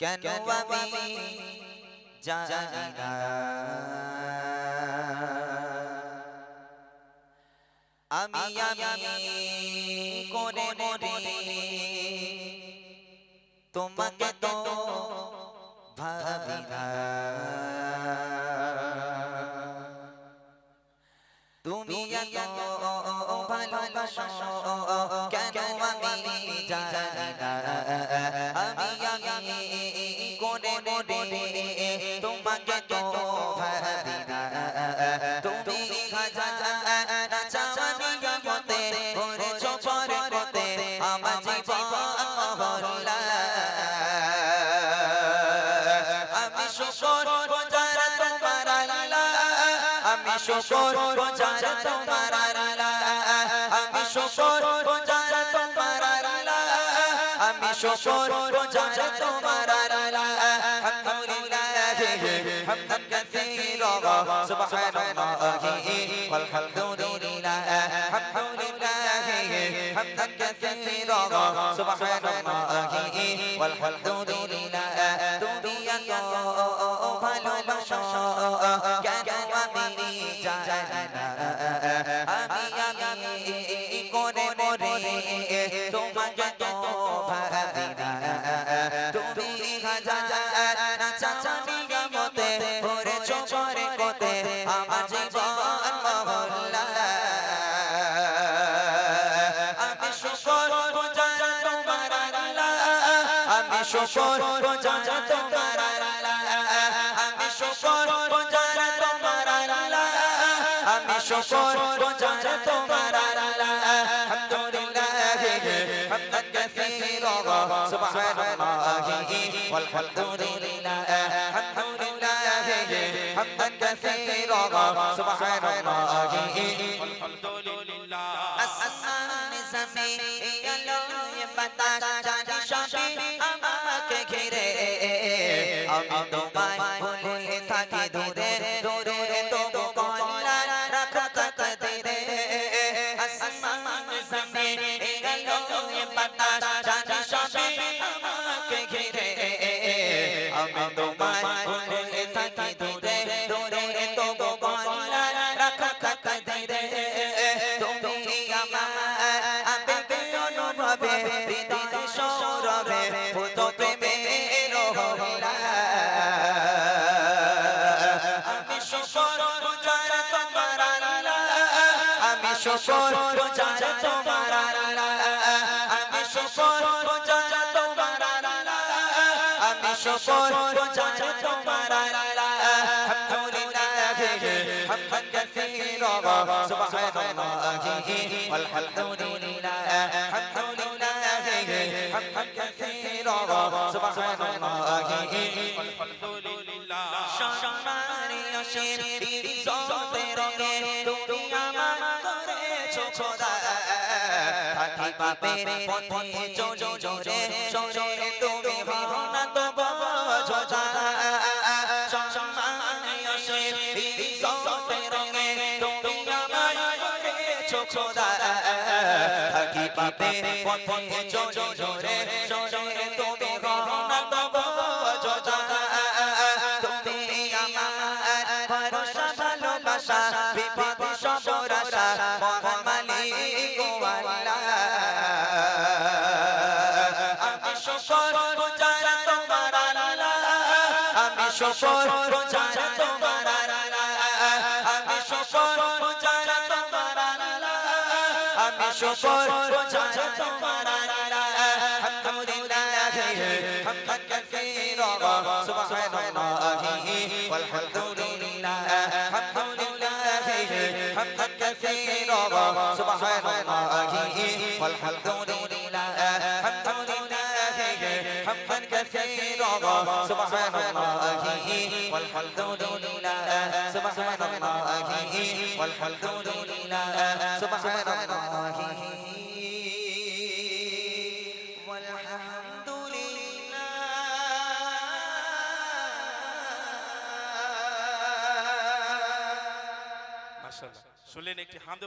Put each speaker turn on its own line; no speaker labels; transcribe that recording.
কেন আমি জানি না আমি আমি করে মরে তোমাকে তো ভাবি না তুমি ভালোবাসো। তোমাকে তো ভাবি না তুমি হাজার চাওয়ানি মতে করেছ পরে কতে আমার জীবন মহল্লা আমি শুকর বোঝার তোমার আল্লাহ। আমি শুকর আমি শুকর হামদান কাসীরা সুবহানাল্লাহি والحمدلله الحمد لله حمدا كثيرا سبحان الله والحمد لله তুমি এত ভালোবাসো কেন আমি জানি না আমি আমি করে মরে তোমাকে তো ভাবি না তুমি হাজার শুকর বোঝার তোমার আল্লাহ আমি শুকর বোঝার তোমার আল্লাহ আমি শুকর বোঝার তোমার আল্লাহ আলহামদুলিল্লাহ হামদান কাসীরা সুবহানাল্লাহি والحمدلله الحمدلله حمدا كثيرا سبحان الله
আলহামদুলিল্লাহ
আসমান জমিন আলো বাতাস জানি সবই আমি তোমায় ভুলে থাকি দূরে দূরে তবু কল্লা রাখো তকদিরে আসমান জমিন আলো বাতাস জানি সবই আমাকে ঘিরে আমি তোমায় ভুলে থাকি দূরে দূরে তবু কল্লা রাখো তকদিরে তুমি আমার আবেগে অনুভবে হৃদয় সৌরভে ভূত প্রেমের শুকর গুজার তোমার আল্লাহ আমি শুকর গুজার তোমার আল্লাহ আমি শুকর গুজার তোমার আল্লাহ আলহামদুলিল্লাহ হামদান কাসীরা সুবহানাল্লাহি والحمدلله الحمد لله حمدا كثيرا سبحان الله
আলহামদুলিল্লাহ
সম্মানী অসীম ইজ্জতে রঙে তুমি আমার করেছ থাকি পাপের পথে চলো জোরে জোরে তুমি হও তো বোঝা থাকি পাপের পথে চলো জোরে জোরে তুমি হও তো বোঝা তুমি আমার ভরসা ভালোবাসা বিপদ সবর আশা সফর যারা তোমার আল্লাহ। আমি সফর যারা তোমার আল্লাহ। আমি সফর যারা তোমার আল্লাহ। আমি সফর যারা তোমার আল্লাহ। আলহামদুলিল্লাহ হামদান কাসীরা সুবহানাল্লাহ ওয়ালহামদুলিল্লাহ হামদুলিল্লাহ হামদান কাসীরা সুবহানাল্লাহ ওয়ালহামদুলিল্লাহ والحمد لله سبحان الله والحمد لله سبحان الله والحمد لله
মাশাআল্লাহ শুনলেন একটি হামদ